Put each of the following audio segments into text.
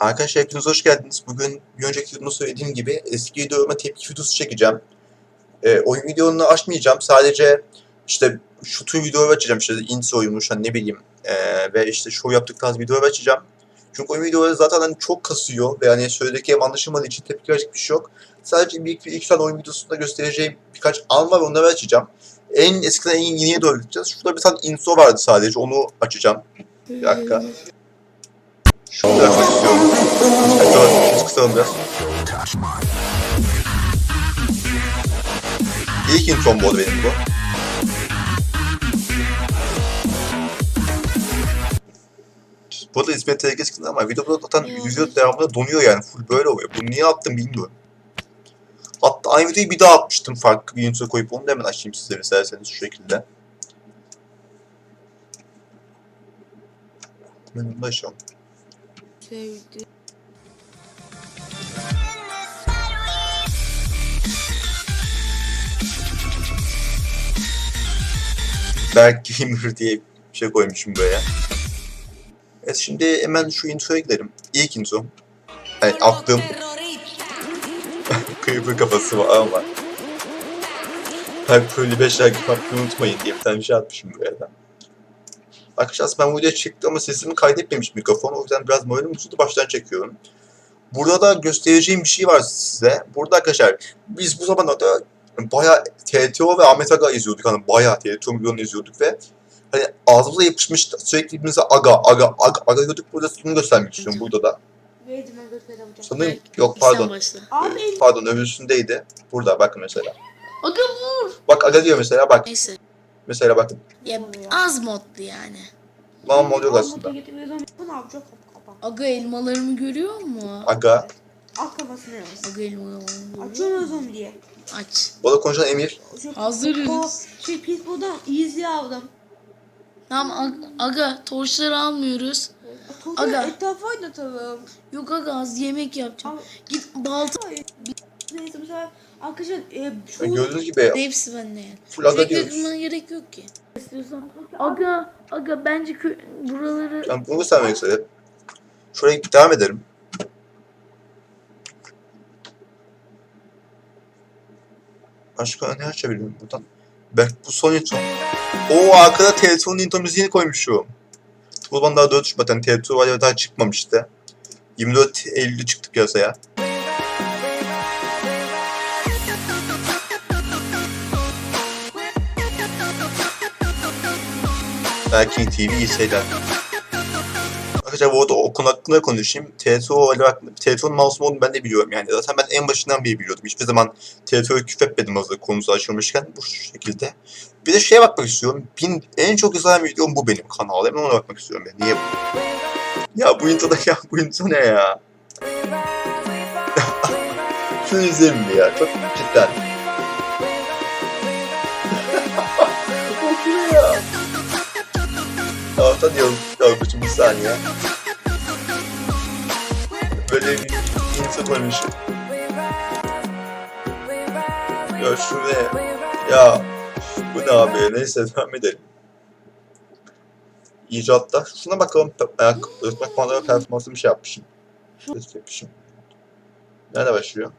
Arkadaşlar hepiniz hoş geldiniz. Bugün bir önceki videomda söylediğim gibi eski videoma tepki videosu çekeceğim. Ee, oyun videolarını açmayacağım. Sadece işte şu tür videoları açacağım. İşte intro oyunmuş hani ne bileyim. Ee, ve işte show yaptık tarz videoları açacağım. Çünkü oyun videoları zaten hani çok kasıyor ve hani söylediklerim anlaşılmadığı için tepki verecek bir şey yok. Sadece bir iki, iki tane oyun videosunda göstereceğim birkaç an var onları açacağım. En eskiden en yeniye doğru gideceğiz. Şurada bir tane intro vardı sadece onu açacağım. Bir dakika. Hadi dur, biz kısalım biraz. İlk introm bu benim bu. Bu arada İsmet TRG sıkıntı ama videoda zaten yüzüyor devamında donuyor yani. Full böyle oluyor. Bunu niye attım bilmiyorum. Hatta aynı videoyu bir daha atmıştım. Farklı bir intro koyup onu da hemen açayım sizlere isterseniz şu şekilde. Da açıyorum. Sevdi. Berk Gamer diye bir şey koymuşum buraya. Evet şimdi hemen şu introya gidelim. İlk intro. Yani attığım Creeper kafası var ama. Her böyle 5 like yapmayı unutmayın diye bir tane bir şey atmışım buraya da. Arkadaşlar ben bu videoya çıktım ama sesimi kaydetmemiş mikrofon. O yüzden biraz moralim bozuldu. Baştan çekiyorum. Burada da göstereceğim bir şey var size. Burada arkadaşlar biz bu zamanlarda bayağı TTO ve Ahmet Aga izliyorduk. Hani bayağı TTO milyonu izliyorduk ve hani ağzımıza yapışmış sürekli birbirimize aga aga aga aga diyorduk. Burada bunu göstermek istiyorum burada da. Sanırım yok pardon. Abi Pardon öbürsündeydi. Burada bakın mesela. Aga vur. Bak aga diyor mesela bak. Neyse. Mesela bakın. Ya az modlu yani. Lan oluyor aslında. Ne yapacak? Kapat. Aga elmalarımı görüyor mu? Aga. Alt kafasını yaz. Aga elmalarımı görüyor onu diye. Aç. Bu da konuşan Emir. Şu- Hazırız. O şey Pitbull'dan easy aldım. Tamam ag- aga torçları almıyoruz. Tozu Aga. etrafa oynatalım. Yok aga az yemek yapacağım. Git balta. Neyse bu sefer arkadaşlar e, şu Yani gördüğünüz gibi Hepsi bende yani. full aga Sürekli diyoruz. kırmana gerek yok ki. İstiyorsan. Aga, aga bence kö- buraları Ben bunu göstermek istedim. Şuraya devam edelim. Başka ne açabilirim buradan? Belki bu son intro. Oo arkada Teleton'un intro müziğini koymuşum. Buradan daha 4 Şubat'tan Teleton var ya daha çıkmamıştı. 24 Eylül'de çıktı piyasaya. Belki TV iyi şeyler. Arkadaşlar bu arada o konu hakkında konuşayım. TTO olarak TTO'nun mouse modunu ben de biliyorum yani. Zaten ben en başından beri biliyordum. Hiçbir zaman TTO'yu küfretmedim hazır konusu açılmışken bu şekilde. Bir de şeye bakmak istiyorum. Bin, en çok izlenen videom bu benim kanalda. Hemen ona bakmak istiyorum ben. Niye bu? Ya bu intro ya bu intro ne ya? Şunu izleyelim ya. Çok cidden. Orta diyorum. Yorguçum bir saniye. Böyle bir intro koymuşum. Ya şu ne? Ya bu ne abi? Neyse devam edelim. İcatta. Şuna bakalım. Ayak, ırmak puanları performansı bir şey yapmışım. Test yapmışım. Nerede başlıyor?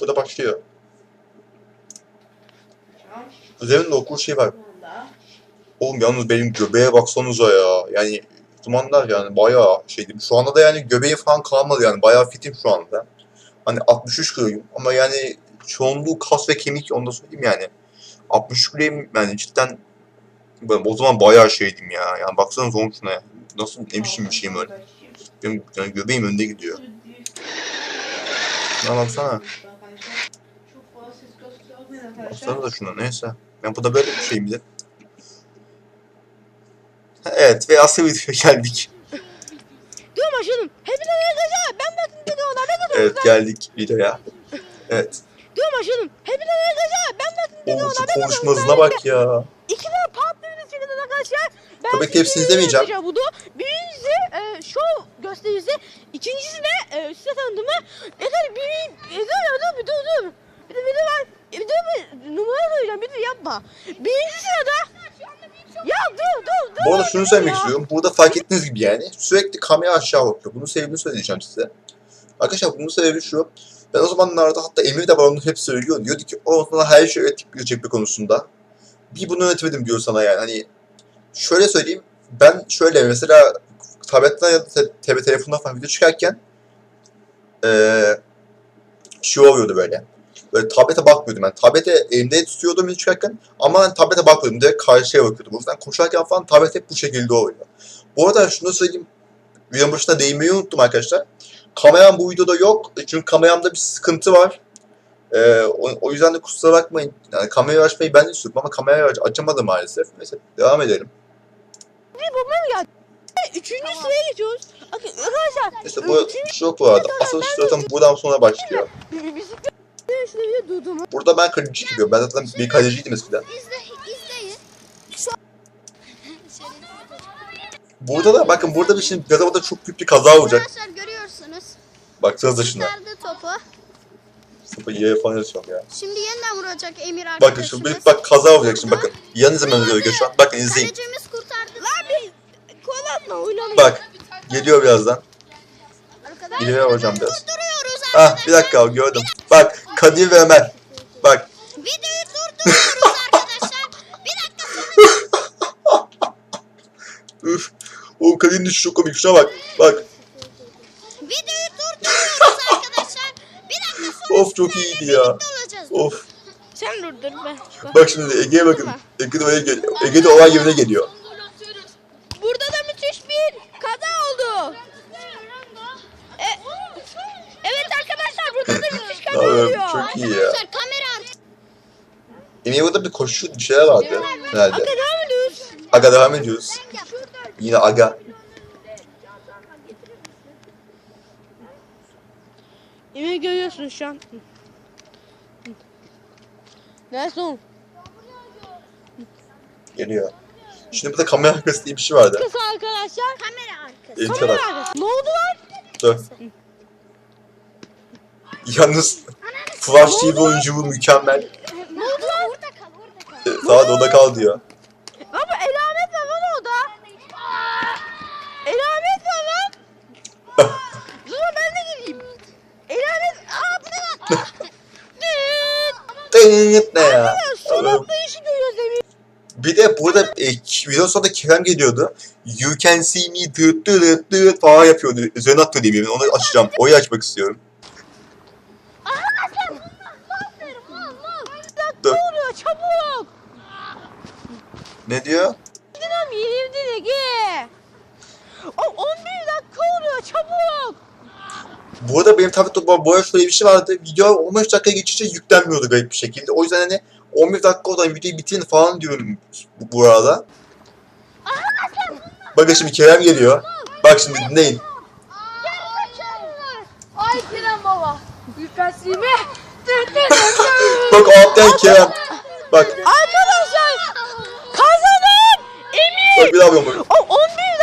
Burada başlıyor. Üzerinde okul şey var. Oğlum yalnız benim göbeğe baksanıza ya. Yani zamanlar yani bayağı şeydim. Şu anda da yani göbeği falan kalmadı yani. Bayağı fitim şu anda. Hani 63 kiloyum ama yani çoğunluğu kas ve kemik onu da söyleyeyim yani. 63 kiloyum yani cidden ben o zaman bayağı şeydim ya. Yani baksanıza oğlum şuna ya. Nasıl ne biçim bir şeyim öyle. Benim yani göbeğim önde gidiyor. Şuna baksana. Baksana da şuna neyse. Yani bu da böyle bir şey midir? Evet ve asıl videoya geldik. Diyorum aşkım. Hepinize arkadaşlar ben bakın videoda ne kadar Evet geldik videoya. Evet. diyorum aşkım. Hepinize arkadaşlar ben bakın Oğlum şu konuşma hızına bak ya. İki tane partnerimiz çıktı arkadaşlar. Ben Tabii ki hepsini izlemeyeceğim. izleyeceğim Bunu. Birincisi e, show gösterisi. İkincisi de e, size tanıdığımı. Ne kadar bir... E, dur dur dur dur dur. Bir de bir de ben... Bir de bir numara koyacağım. Bir de yapma. Birinci sırada... Ya dur dur dur. Bu arada şunu söylemek istiyorum. Burada fark ettiğiniz gibi yani sürekli kamera aşağı bakıyor. Bunun sebebini söyleyeceğim size. Arkadaşlar bunun sebebi şu. Ben o zamanlarda hatta Emir de bana onu hep söylüyor. Diyordu ki o sana her şey öğretip çekme konusunda. Bir bunu öğretemedim diyor sana yani. Hani şöyle söyleyeyim. Ben şöyle mesela tabletten ya da te- te- telefondan falan video çıkarken eee şey oluyordu böyle. Böyle tablete bakmıyordum ben. Tablete elimde tutuyordum video çıkarken ama ben tablete bakmıyordum. Direkt karşıya bakıyordum. O yüzden koşarken falan tablet hep bu şekilde oluyor. Bu arada şunu da söyleyeyim. Videonun başında değinmeyi unuttum arkadaşlar. Kameram bu videoda yok. Çünkü kameramda bir sıkıntı var. Ee, o, o yüzden de kusura bakmayın. Yani kamerayı açmayı ben de istiyorum ama kamerayı aç- açamadım maalesef. Neyse devam edelim. Üçüncü sıraya geçiyoruz. Arkadaşlar Neyse bu şu yok bu arada. Asıl zaten buradan sonra başlıyor. Bir, bir durdum. Burada ben kaleci yapıyorum. Ben zaten bir kaleciydim eskiden. İzle, izleyin. Burada da bakın burada bir şimdi Gazava'da çok büyük bir kaza olacak. Arkadaşlar görüyorsunuz. Baksanıza şuna. Kurtardı topu. Sıfır yere falan yatıyorum ya. Şimdi yeniden vuracak Emir arkadaşımız. Bakın şimdi bir bak kaza olacak şimdi bakın. Yan izlememiz gerekiyor şu an. Bakın izleyin. Kalecimiz kurtardı. Lan bir kol atma oynamayın. Bak. Geliyor birazdan. Arkadaşlar İleri hocam biraz. Ah bir dakika gördüm. Bak Kadir ve Ömer. Bak Videoyu durduruyoruz arkadaşlar. Bir dakika sonra üf. O Kadir'in düşüşü çok komik. Şuna bak. Bak. videoyu durduruyoruz arkadaşlar. Bir dakika sonra Of çok iyiydi ya. Of. Sen durdur ben. Bak şimdi Ege'ye bakın. Ege de oraya geliyor. Ege olay yerine geliyor. Burada da müthiş bir kaza oldu. E, evet arkadaşlar burada da müthiş kaza Abi, oluyor. çok iyi ya. Arkadaşlar kamera Burada bir koşu bir şeyler vardı. Herhalde. Aga devam ediyoruz. Aga devam ediyoruz. Yine aga. Yemeği görüyorsun şu an. Nelson. Geliyor. Şimdi burada kamera arkası diye bir şey vardı. Kısa arkadaşlar. kamera arkası. Elif'e Kamera arkası. Ne oldu lan? Dur. Yalnız Flash TV oyunculuğu mükemmel. Ne oldu lan? Orada kal, orada kal. Ee, Sağa da orada kal diyor. Ama elamet var lan orada. Elamet var lan. Dur ben de geleyim. Elamet. Aa bu ne lan? Tıngıt ne ya? Son atlayışı görüyoruz Emir. Bir de burada e, video sonunda Kerem geliyordu. You can see me dıt dıt dıt falan yapıyordu. Üzerine atıyor diyeyim. Onu açacağım. Oyu açmak istiyorum. Dur. Ne oluyor çabuk. Ne diyor? Dinam yerimde Ege. O 11 dakika oluyor çabuk. Bu arada benim tabii bu boya şöyle bir şey vardı. Video 15 dakika geçince yüklenmiyordu garip bir şekilde. O yüzden hani 11 dakika olan videoyu bitirin falan diyorum bu, bu arada. Bakın şimdi Kerem geliyor. Bak şimdi dinleyin. Ay Kerem baba. Ülkesimi. Bak alttan Kerem. Bak. Arkadaşlar. Bak bir daha yapıyorum. O 11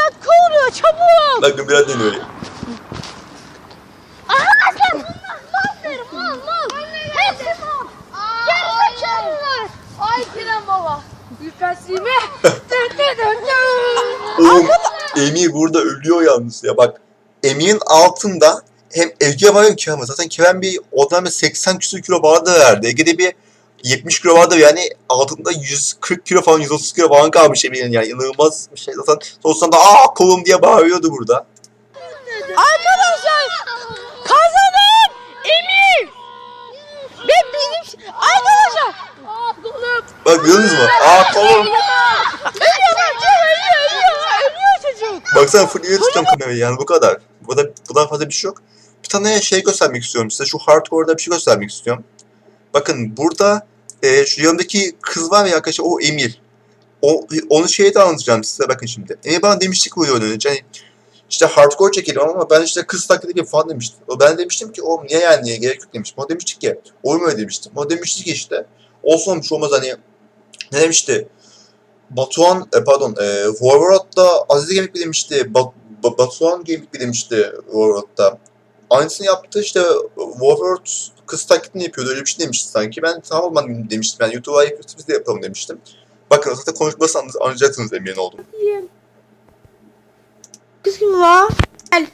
dakika oluyor çabuk. Bakın biraz dinliyor. Ay Kerem baba. Ülkesimi. Oğlum Emir burada ölüyor yalnız ya bak. Emir'in altında hem Ege var hem Kerem var. Zaten Kerem bir o dönemde 80 küsur kilo vardı herhalde. Ege'de bir 70 kilo vardı yani altında 140 kilo falan 130 kilo falan kalmış Emir'in yani inanılmaz bir şey. Zaten sonrasında da aa kolum diye bağırıyordu burada. Arkadaşlar kazanan Emir. Ve benim arkadaşlar. Aa kolum. Bak gördünüz mü? Aa kolum. Baksana full ileri tutuyorum kamerayı yani bu kadar. Burada bundan fazla bir şey yok. Bir tane şey göstermek istiyorum size. Şu hardcore'da bir şey göstermek istiyorum. Bakın burada e, şu yanındaki kız var ya arkadaşlar o Emir. O, onu şeye de anlatacağım size bakın şimdi. Emir bana demişti ki yoldan önce hani işte hardcore çekelim ama ben işte kız taklidi gibi falan demiştim. O ben demiştim ki o niye yani niye gerek yok demiştim. O demişti ki olur mu demiştim. O demişti ki işte olsun olmuş olmaz hani ne demişti Batuhan e, pardon e, Warworld'da Aziz Gemikli demişti. Bat, Ba- Batuhan Gemikli demişti Warworld'da. Aynısını yaptı işte Warworld kız taklidini yapıyordu öyle bir şey demişti sanki. Ben tamam ben demiştim. Ben YouTube'a yapıyoruz biz de yapalım demiştim. Bakın zaten konuşması anlayacaksınız eminim oldum. Kız gibi var. Gel.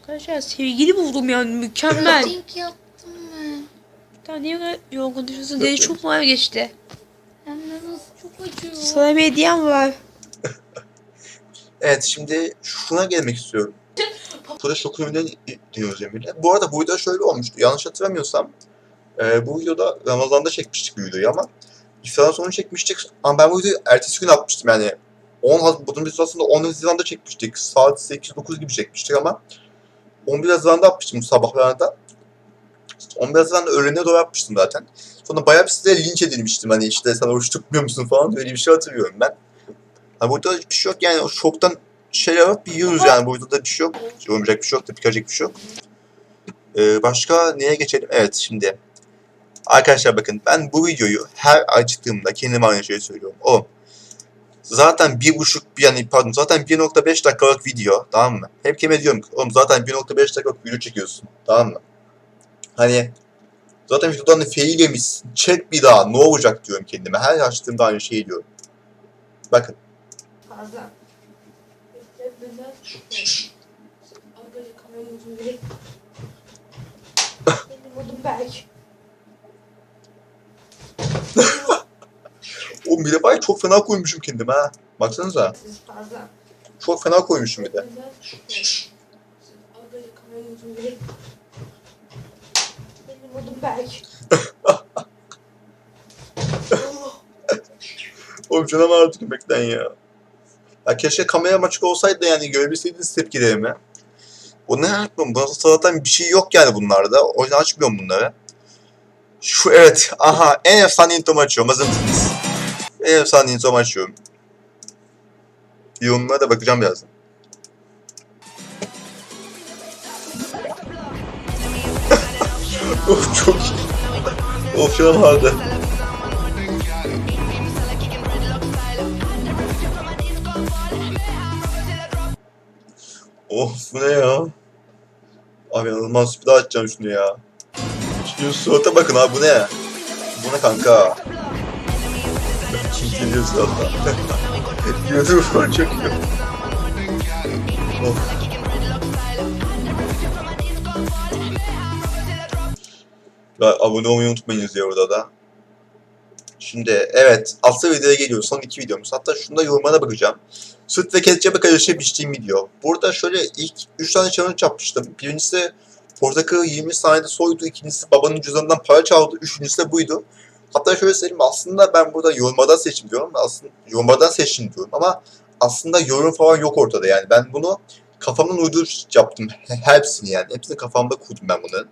Arkadaşlar sevgili buldum yani mükemmel. Puding yaptım ben. Sen niye böyle yorgun düşüyorsun? Deli çok mu geçti? Hem de nasıl çok acıyor. Sana bir hediyem var. Evet şimdi şuna gelmek istiyorum. Şok ürünleri diyoruz Emir'le. Bu arada bu video şöyle olmuştu. Yanlış hatırlamıyorsam e, bu videoda Ramazan'da çekmiştik bu videoyu ama iftardan sonra çekmiştik. Ama ben bu videoyu ertesi gün atmıştım yani. 10 Haz- bunun biz aslında 10 Haziran'da çekmiştik. Saat 8-9 gibi çekmiştik ama 11 Haziran'da atmıştım sabahlarında. 11 Haziran'da öğlene doğru yapmıştım zaten. Sonra bayağı bir size linç edilmiştim. Hani işte sen oruç tutmuyor musun falan öyle bir şey hatırlıyorum ben. Ha burada bir şey yok yani o şoktan var bir yiyoruz yani burada da bir şey yok. Yorumlayacak bir şey yok, tepki verecek bir şey yok. Ee, başka neye geçelim? Evet şimdi. Arkadaşlar bakın ben bu videoyu her açtığımda kendime aynı şeyi söylüyorum. Oğlum zaten bir buçuk yani pardon zaten 1.5 dakikalık video tamam mı? Hep kime diyorum ki oğlum zaten 1.5 dakikalık video çekiyorsun tamam mı? Hani zaten videodan da fail yemişsin. Çek bir daha ne olacak diyorum kendime. Her açtığımda aynı şeyi diyorum. Bakın. Fazla. Benim adım Berk. Oğlum bir de bayağı çok fena koymuşum kendime ha. Baksanıza. Siz fazla. Çok fena koymuşum bir de. Benim adım Berk. Oğlum canım ağrıdı gülmekten ya. Ya keşke kameram açık olsaydı da yani görebilseydiniz tepkilerimi. Bu ne yapmıyorum? Bunda zaten bir şey yok yani bunlarda. O yüzden açmıyorum bunları. Şu evet. Aha en efsane intromu açıyorum. Hazır mısınız? En efsane intromu açıyorum. Yorumlara da bakacağım birazdan. of çok iyi. Of canım ağrıdı. Of bu ne ya? Abi inanılmaz bir daha açacağım şunu ya. Şu surata bakın abi bu ne? Bu ne kanka? Kim geliyor surata? Gözüm falan iyi. Of. Abone olmayı unutmayınız ya orada da. Şimdi evet asıl videoya geliyoruz. Son iki videomuz. Hatta şunda yorumlara bakacağım. Süt ve ketçapı karışık biçtiğim video. Burada şöyle ilk 3 tane challenge yapmıştım. Birincisi portakalı 20 saniyede soydu. İkincisi babanın cüzdanından para çaldı. Üçüncüsü de buydu. Hatta şöyle söyleyeyim aslında ben burada yorumlardan seçtim diyorum. Aslında yorumlardan seçtim diyorum ama aslında yorum falan yok ortada yani. Ben bunu kafamdan uydurup yaptım. Hepsini yani. Hepsini kafamda kurdum ben bunların.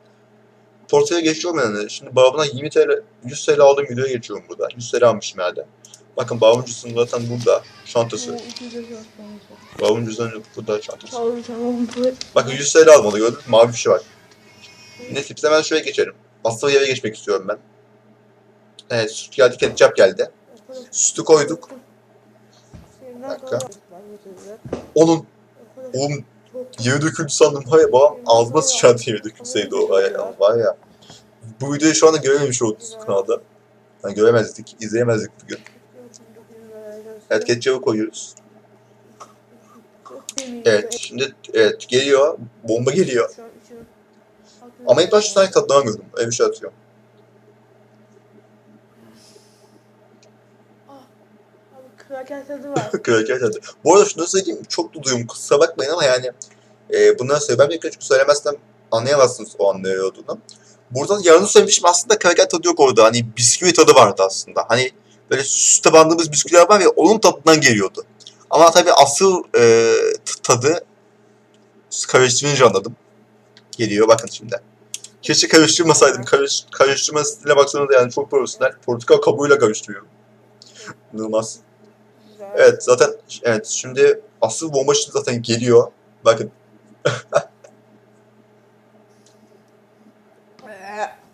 Portaya geçiyorum yani. Şimdi babamdan 20 TL, 100 TL aldığım videoya geçiyorum burada. 100 TL almışım herhalde. Bakın babamın cüzdanı zaten burada. Çantası. Babamın cüzdanı burada çantası. Bakın 100 TL almadı gördün mü? Mavi bir şey var. Neyse biz hemen şöyle geçelim. Asıl yere geçmek istiyorum ben. Evet süt geldi, ketçap geldi. Sütü koyduk. dakika. Onun, oğlum yere döküldü sandım. Hayır babam ağzıma sıçradı yere dökülseydi o. Ay, var ya. Bu videoyu şu anda görememiş oldunuz kanalda. Yani göremezdik, izleyemezdik bugün. Evet ketçapı koyuyoruz. Evet şimdi evet geliyor. Bomba geliyor. Ama ilk başta sanki tadlamıyordum. Öyle bir şey atıyorum. Kraker tadı var. Kraker tadı. Bu arada şunu söyleyeyim. Çok duduyum. Kusura bakmayın ama yani e, bunları söylemem gerekiyor. Çünkü söylemezsem anlayamazsınız o an ne olduğunu. Burada yarını söylemişim aslında kraker tadı yok orada. Hani bisküvi tadı vardı aslında. Hani böyle süste bandığımız bisküviler var ve onun tadından geliyordu. Ama tabii asıl e, tadı karıştırınca anladım. Geliyor bakın şimdi. Keşke karıştırmasaydım. Karış, karıştırma stiline baksanıza yani çok profesyonel. Portakal kabuğuyla karıştırıyorum. İnanılmaz. Evet zaten evet şimdi asıl bomba şimdi zaten geliyor. Bakın.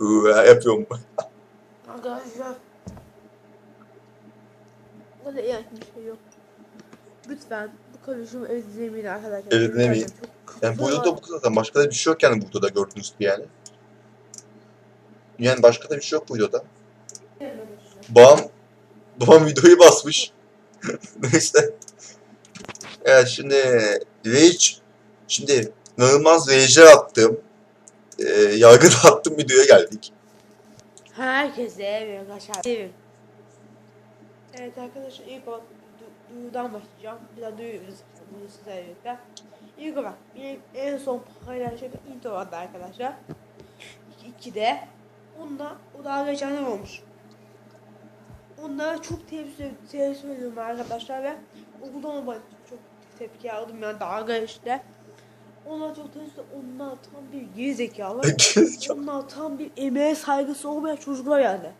Iıı, yapıyorum. Arkadaşlar. Burada yani bir şey yok. Lütfen bu karışımı evet izlemeyin arkadaşlar. Çok Yani burada da bu zaten başka da bir şey yok yani burada da gördüğünüz gibi yani. Yani başka da bir şey yok bu videoda. Babam, babam videoyu basmış. Neyse. Evet şimdi Rage şimdi inanılmaz rage'ler attım. E, yargı attım videoya geldik. Herkese evet arkadaşlar. Evet. Evet arkadaşlar ilk olarak du- duyudan başlayacağım. Bir daha duyuyoruz. Bunu sizlerle birlikte. İlk olarak benim en son paylaşacağım intro vardı arkadaşlar. 2'de. Onda o daha geçenler olmuş. Onlara çok tepki, tepki veriyorum arkadaşlar ve okuldan da çok tepki aldım yani dalga işte. Onlar çok tepki onlar tam bir gerizekalı. Onlar tam bir emeğe saygısı olmayan çocuklar yani.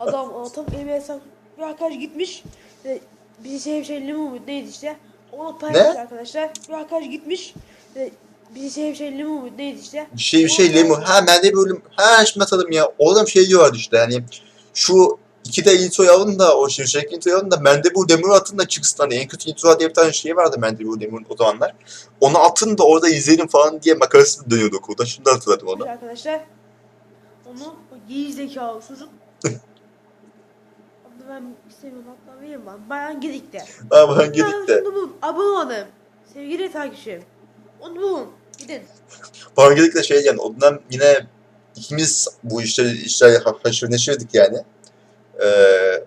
Adam tam emeğe saygısı bir arkadaş gitmiş ve bir şey şey limon neydi işte. Ona paylaşmış arkadaşlar. Bir arkadaş gitmiş ve bir şey şey limon neydi işte. Bir şey bir şey lemur. Ha ben de bölüm. Ha şimdi hatırladım ya. Orada bir şey diyorlardı işte hani şu iki de intro alın da o şimşek intro alın da Mendebur Demir atın da çıksın hani en kötü intro diye bir tane şey vardı Mendebur Demir'in o zamanlar. Onu atın da orada izleyelim falan diye makarası dönüyordu okulda. Şimdi hatırladım onu. Arkadaşlar onu o geri zekalı çocuk Adını ben istemiyorum hatta vereyim ben. Bayan Gedik'te. Ha ben gidip de. Onu bulun. Abone olun. Sevgili takipçilerim. Onu bulun. Gidin. Pangelik de şey yani ondan yine ikimiz bu işte işte haşır neşirdik yani. Ee,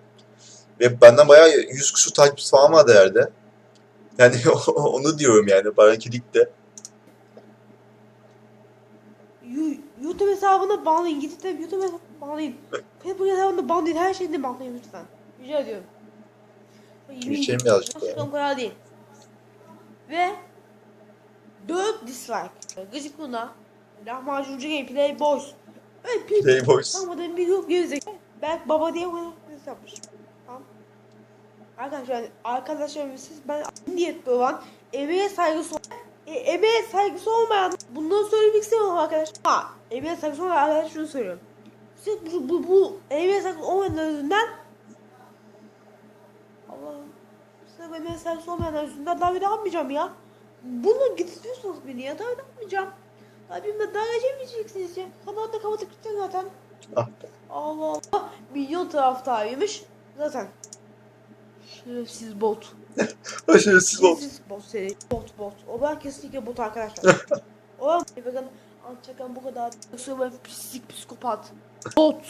ve benden bayağı yüz küsur takipçisi falan vardı herhalde. Yani onu diyorum yani. Yu- YouTube hesabına bağlayın. Gidin de YouTube hesabına bağlayın. Facebook hesabına bağlayın. Her şeyini bağlayın lütfen. Rica ediyorum. Bir şey mi yazdık ya? Başka kolay değil. Ve 4 dislike. Gıcık buna. Lahmacuncu gameplay boys. Bir Playboys. Tanımadığım bir yok gerizekalı. Berk baba diye bana kız yapmış. Tamam. Arkadaşlar arkadaşlar siz ben niyetli olan emeğe saygısı e, emeğe saygısı olmayan bundan söylemek istemiyorum arkadaşlar. Ha, emeğe saygısı olmayan arkadaşlar şunu söylüyorum. Siz bu, bu, bu emeğe saygısı olmayanlar yüzünden Allah'ım size emeğe saygısı olmayanlar yüzünden daha yapmayacağım ya. Bunu gidiyorsunuz beni ya bir daha yapmayacağım. Daha geçemeyeceksiniz ya. Kanalı da kapatıp gideceğim zaten. Ah Allah Allah. Milyon taraftarıymış. Zaten. Şerefsiz bot. Başarısız oldu. Şerefsiz bot seri. Bot bot. O ben kesinlikle bot arkadaşlar. o ben bakın Ançakan bu kadar ben pislik psikopat. Bot.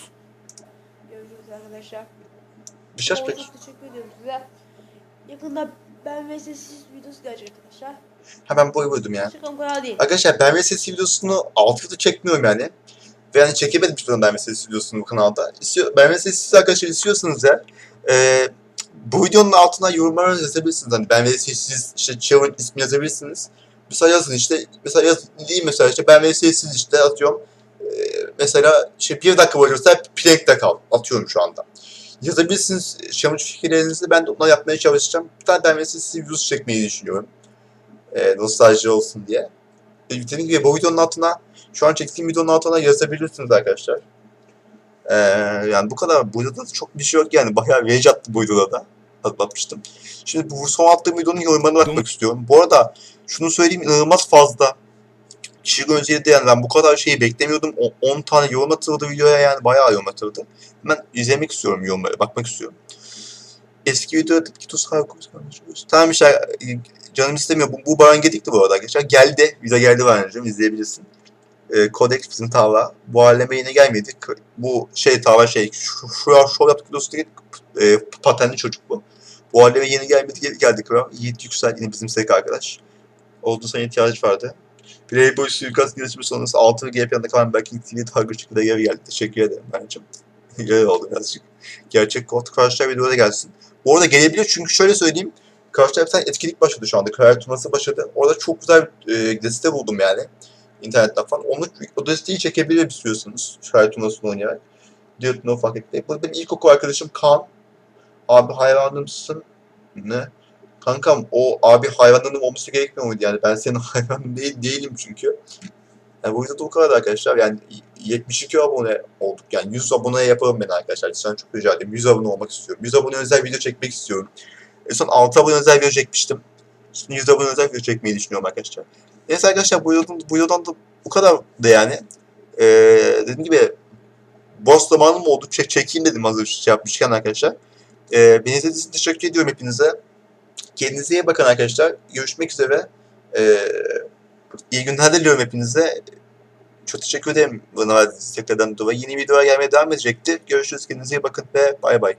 Görüşürüz arkadaşlar. Oo, pek. Çok teşekkür ediyorum size. Yakında ben ve sessiz videosu gelecek arkadaşlar. Hemen boy koydum ya. Şaka bu kadar değil. Arkadaşlar ben ve ses videosunu alt yılda çekmiyorum yani. Ve yani çekemedim hiçbir ve ses videosunu bu kanalda. İstiyor, ben ve ses arkadaşlar istiyorsanız ya e, bu videonun altına yorumlarınızı yazabilirsiniz. Hani ben ve sessiz işte challenge ismi yazabilirsiniz. Mesela yazın işte mesela yaz, diyeyim mesela işte ben ve sessiz işte atıyorum. E, mesela işte bir dakika boyunca mesela plank'te kal atıyorum şu anda. Yazabilirsiniz challenge fikirlerinizi ben de onları yapmaya çalışacağım. Bir tane ben sessiz videosu çekmeyi düşünüyorum. E, nostalji olsun diye. Dediğim gibi bu videonun altına şu an çektiğim videonun altına yazabilirsiniz arkadaşlar. Ee, yani bu kadar. Bu videoda da çok bir şey yok yani. Bayağı rage attı bu videoda da. Atlatmıştım. Şimdi bu son attığım videonun yorumlarına bakmak istiyorum. Bu arada şunu söyleyeyim inanılmaz fazla. Kişi gözleri yani ben bu kadar şeyi beklemiyordum. O- 10 tane yorum atıldı videoya yani bayağı yorum atıldı. Ben izlemek istiyorum yorumlara, bakmak istiyorum. Eski videoda Kitos Harkus Tamam işte canım istemiyor. Bu, bu Baran Gedik'ti bu arada arkadaşlar. Geldi. Video geldi Baran'cığım izleyebilirsin. Ee, Codex bizim tava. Bu aleme yine gelmedi. Bu şey tava şey. Şu, şu şov yaptık değil. E, patenli çocuk bu. Bu aleme yeni gelmedi. Geri geldi kral. Yiğit Yüksel yine bizim sek arkadaş. Olduğu sana ihtiyaç vardı. Playboy suikast gelişimi sonrası 6 GP yanında kalan Berking TV Tiger şekilde geri geldi. Teşekkür ederim bence. Geri oldu birazcık. Gerçek kod karşılar videoda gelsin. Bu arada gelebilir çünkü şöyle söyleyeyim. Karşıda bir tane etkinlik başladı şu anda. Kariyer turnuvası başladı. Orada çok güzel e, deste buldum yani. İnternetten falan. Onu, o desteği çekebilir istiyorsanız. Kariyer turnuvasını oynayarak. Diyor no fark etti. Bu benim ilkokul arkadaşım Kaan. Abi hayranımsın. Ne? Kankam o abi hayvanların olması gerekmiyor muydu yani? Ben senin hayvanın değil, değilim çünkü. Yani bu videoda o kadar arkadaşlar. Yani 72 abone olduk. Yani 100 aboneye yapalım beni arkadaşlar. Lütfen çok rica ederim. 100 abone olmak istiyorum. 100 abone özel video çekmek istiyorum. En son 6 abone özel video çekmiştim. Şimdi 100 abone özel video çekmeyi düşünüyorum arkadaşlar. Neyse arkadaşlar bu videodan, bu videodan da bu kadar da yani. Ee, dediğim gibi boş zamanım oldu. Çek, çekeyim dedim hazır şey yapmışken arkadaşlar. Ee, beni izlediğiniz için teşekkür ediyorum hepinize. Kendinize iyi bakın arkadaşlar. Görüşmek üzere. Ee, iyi günler diliyorum hepinize. Çok teşekkür ederim bana verdiğiniz tekrardan dolayı. Yeni videolar gelmeye devam edecektir. Görüşürüz. Kendinize iyi bakın ve bay bay.